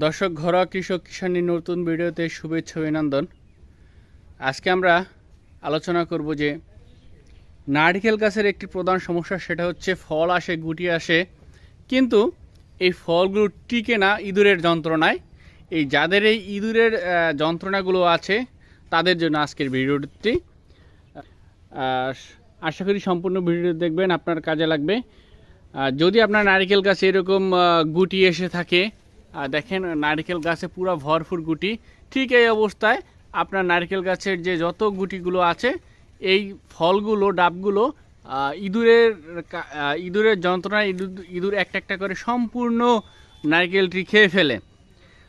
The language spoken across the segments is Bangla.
দর্শক, ঘরোয়া কৃষক কিষাণীর নতুন ভিডিওতে শুভেচ্ছা অভিনন্দন। আজকে আমরা আলোচনা করব যে নারকেল গাছের একটি প্রধান সমস্যা, সেটা হচ্ছে ফল আসে, গুটি আসে। কিন্তু এই ফলগুলো টিকে না ইঁদুরের যন্ত্রণায়। এই যাদের এই ইঁদুরের যন্ত্রণাগুলো আছে, তাদের জন্য আজকের ভিডিওটি। আশা করি সম্পূর্ণ ভিডিও দেখবেন, আপনার কাজে লাগবে। যদি আপনার নারকেল গাছে এরকম গুটি এসে থাকে দেখেন, নারকেল গাছে পুরো ভরপুর গুটি। ঠিক এই অবস্থায় আপনার নারকেল গাছের যে যত গুটিগুলো আছে, এই ফলগুলো, ডাবগুলো ইঁদুরের ইঁদুরের যন্ত্রণায় ইঁদুর ইঁদুর একটা একটা করে সম্পূর্ণ নারকেলটি খেয়ে ফেলে।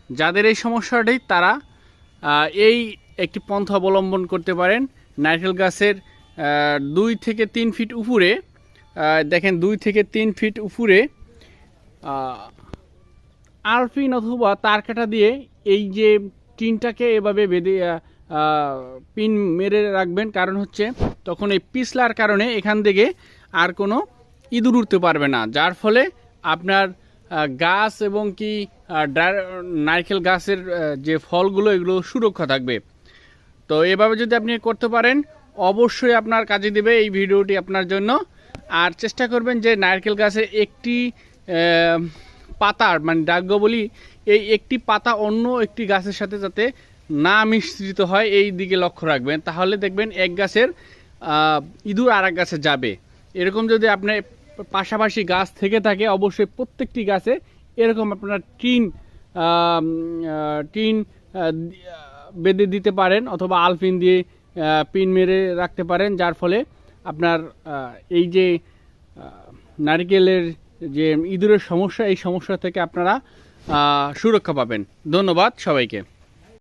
যাদের এই সমস্যাটি, তারা এই একটি পন্থা অবলম্বন করতে পারেন। নারকেল গাছের দুই থেকে তিন ফিট উপরে দেখেন, দুই থেকে তিন ফিট উপরে আরফিন অথবা তার কাটা দিয়ে এই যে টিনটাকে এভাবে বেঁধে পিন মেরে রাখবেন। কারণ হচ্ছে তখন এই পিছলার কারণে এখান থেকে আর কোনো ইঁদুর উঠতে পারবে না। যার ফলে আপনার গাছ এবং কি নারকেল গাছের যে ফলগুলো, এগুলো সুরক্ষা থাকবে। তো এভাবে যদি আপনি করতে পারেন, অবশ্যই আপনার কাজে দেবে এই ভিডিওটি আপনার জন্য। আর চেষ্টা করবেন যে নারকেল গাছের একটি পাতার মানে ডাগ্য বলি এই একটি পাতা অন্য একটি গাছের সাথে যাতে না মিশ্রিত হয়, এই দিকে লক্ষ্য রাখবেন। তাহলে দেখবেন এক গাছের ইঁদুর আর এক গাছে যাবে। এরকম যদি আপনার পাশাপাশি গাছ থেকে থাকে, অবশ্যই প্রত্যেকটি গাছে এরকম আপনার টিন টিন বেঁধে দিতে পারেন অথবা আলপিন দিয়ে পিন মেরে রাখতে পারেন, যার ফলে আপনার এই যে নারকেলের যে ইঁদুরের সমস্যা এই সমস্যা থেকে আপনারা সুরক্ষা পাবেন। ধন্যবাদ সবাইকে।